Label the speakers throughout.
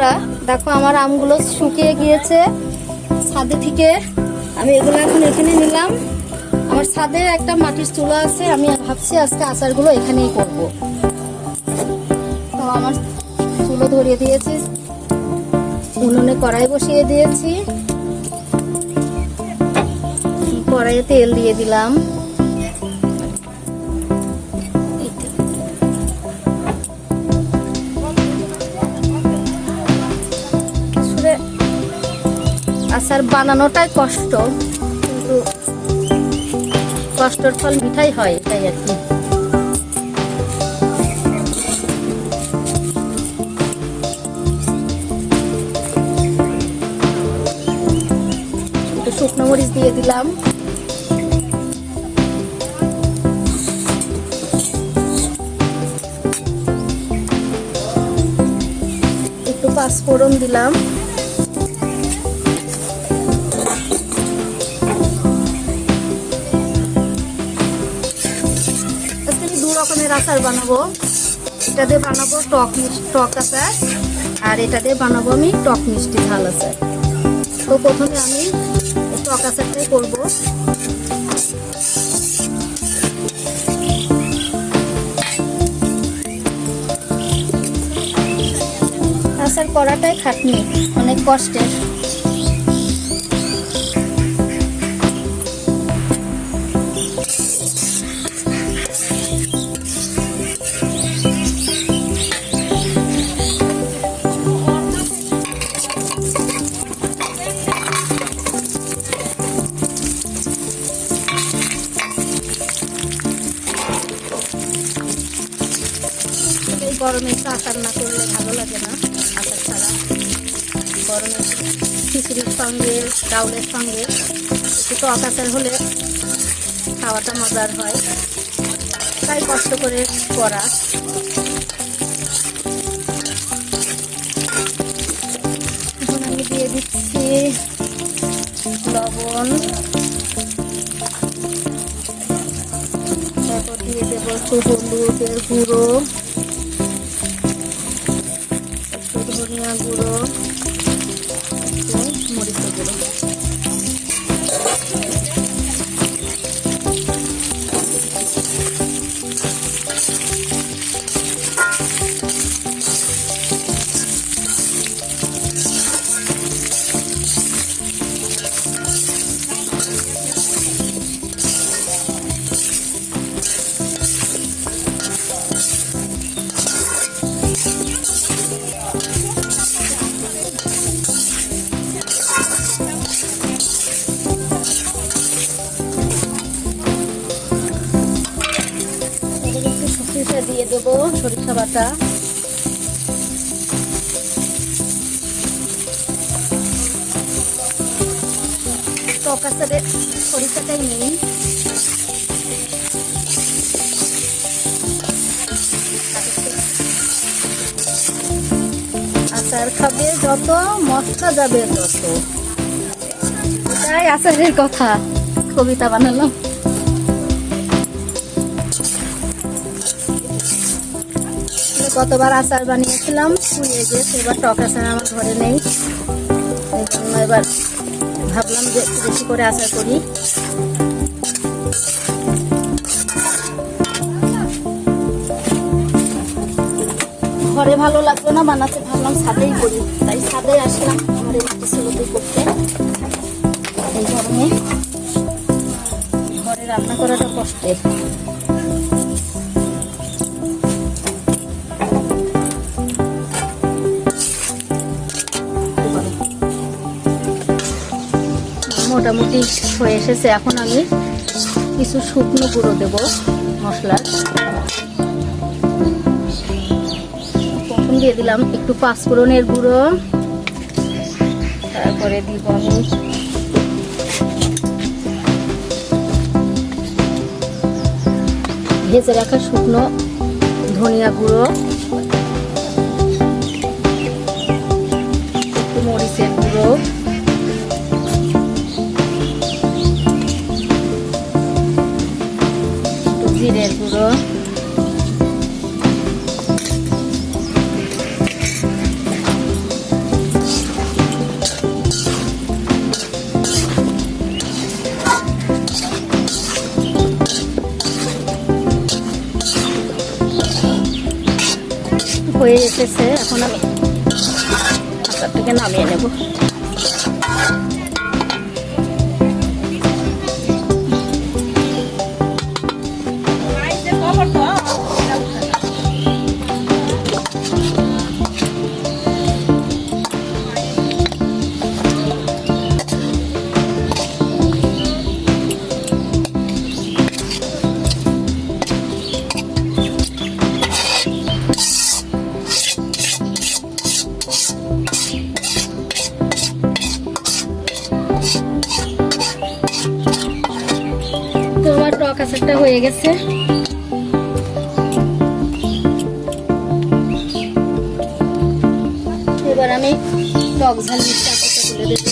Speaker 1: বন্ধুরা দেখো আমার আমগুলো শুকিয়ে গিয়েছে। ছাদে থেকে আমি এগুলো এখন এখানে নিলাম। আমার ছাদে একটা মাটির চুলা আছে, আমি ভাবছি আজকে আচারগুলো এখানেই করব। তো আমার চুলো ধরিয়ে দিয়েছি, উনুনে কড়াই বসিয়ে দিয়েছি। কড়াইয়ে তেল দিয়ে দিলাম। আচার বানানোটাই কষ্ট। কিন্তু কষ্টের ফল মিঠাই হয়, এটাই আর কি। শুকনো মরিচ দিয়ে দিলাম। একটু পাঁচফোড়ন দিলাম। আমি আচার বানাবো। এটা দিয়ে বানাবো টক টক আচার। আর এটা দিয়ে বানাবো আমি টক মিষ্টি ঝাল আচার। তো প্রথমে আমি টক আচারটাই করব। আচার করাটাই খাটনি, অনেক কষ্টের। গরমে আচার না করলে ভালো লাগে না, আচার ছাড়া। গরমে খিচুড়ির সঙ্গে ডাউলের সঙ্গে, একটু আচার হলে খাওয়াটা মজার হয়। তাই কষ্ট করে করা। এখন আমি দিয়ে দিচ্ছি লবণ। তারপর দিয়ে দেবো একটু হলুদের গুঁড়ো। ধনিয়া গুঁড়ো একটু দিয়ে দেবো সরিষা বাটা। টক সরিষাটাই নেই। আচার খাবে যত, মশলা যাবে তত। এটাই আচারের কথা, কবিতা বানালাম। কতবার আচার বানিয়েছিলাম, পুড়িয়ে গিয়েছে, এবার টক আচার আমার ঘরে নেই। এই জন্য এবার ভাবলাম যে বেশি করে আচার করি। ঘরে ভালো লাগল না, বানাতে ভাবলাম ছাদেই করি। তাই ছাদে আসলাম আমার এই মাটি করতে। এই গরমে ঘরে রান্না করাটা কষ্টের। মোটামুটি হয়ে এসেছে। এখন আমি কিছু শুকনো গুঁড়ো দেব মশলার। প্রথম দিয়ে দিলাম একটু পাঁচফোড়নের গুঁড়ো। তারপরে দিব আমি ভেজে রাখা শুকনো ধনিয়া গুঁড়ো। Ó. esse ini sesuai aku nak, aku tak pergi nak ni aku. টক আচারটা হয়ে গেছে। এবার আমি টক ঝাল মিষ্টি আচারটা তুলে দেবো।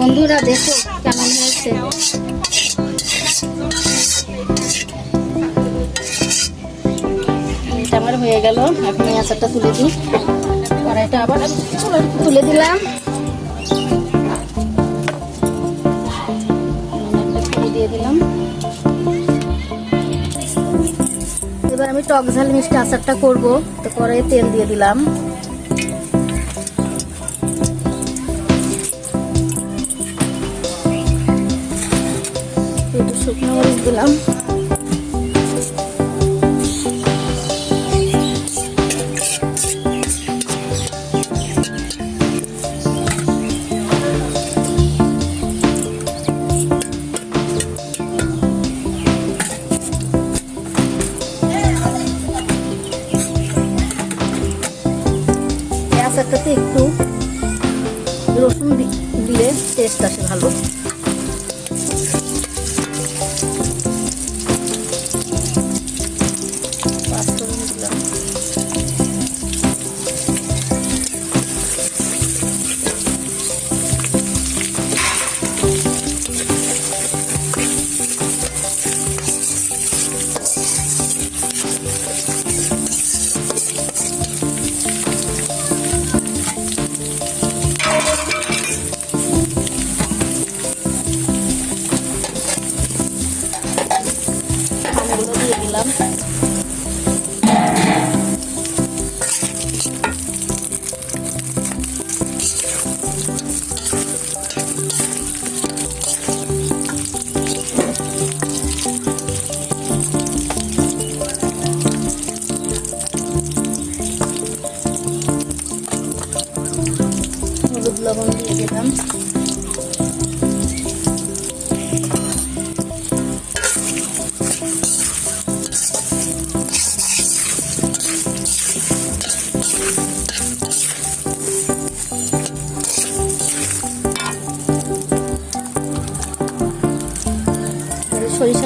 Speaker 1: বন্ধুরা, দেখো কেমন হয়েছে। আমার হয়ে গেল। এখন এই আচারটা তুলে দিই। কড়াইটা আবার তুলে দিলাম। এবার আমি টক ঝাল মিষ্টি আচারটা করব। তো পরে তেল দিয়ে দিলাম। একটু শুকনো মরিচ দিলাম।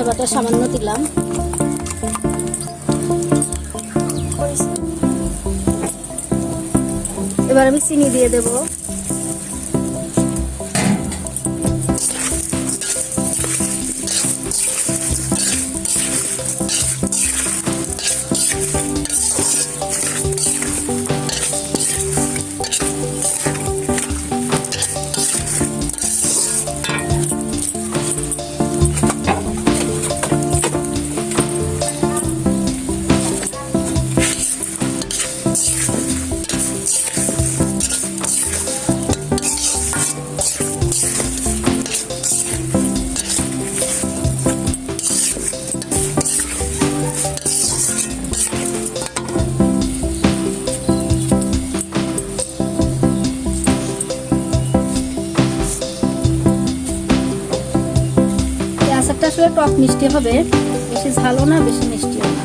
Speaker 1: বাটা সামান্য দিলাম। এবার আমি চিনি দিয়ে দেব। টক মিষ্টি হবে। বেশি ঝালও না, বেশি মিষ্টিও না।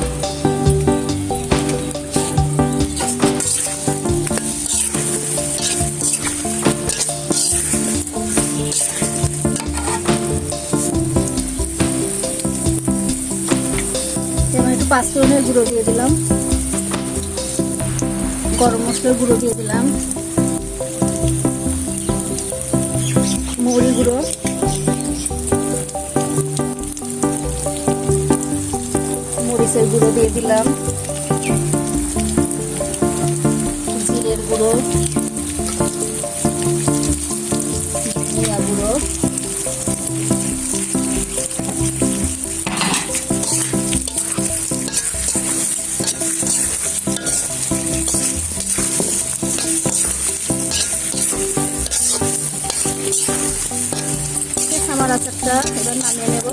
Speaker 1: একটু পাঁচফোড়নের গুঁড়ো দিয়ে দিলাম। গরম মশলার গুঁড়ো দিয়ে দিলাম। মৌরি গুঁড়ো। মরিচের গুঁড়ো দিয়ে দিলাম। জিরের গুঁড়ো। আমার আচারটা এবার নামিয়ে নেব।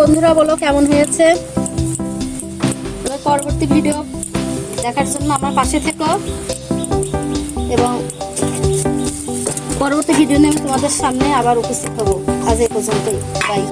Speaker 1: বন্ধুরা, বলো কেমন হয়েছে? পরবর্তী ভিডিও দেখার জন্য আমার পাশে থেকো। এবং পরবর্তী ভিডিও নিয়ে আমি তোমাদের সামনে আবার উপস্থিত হব। আজ এই পর্যন্তই। বাই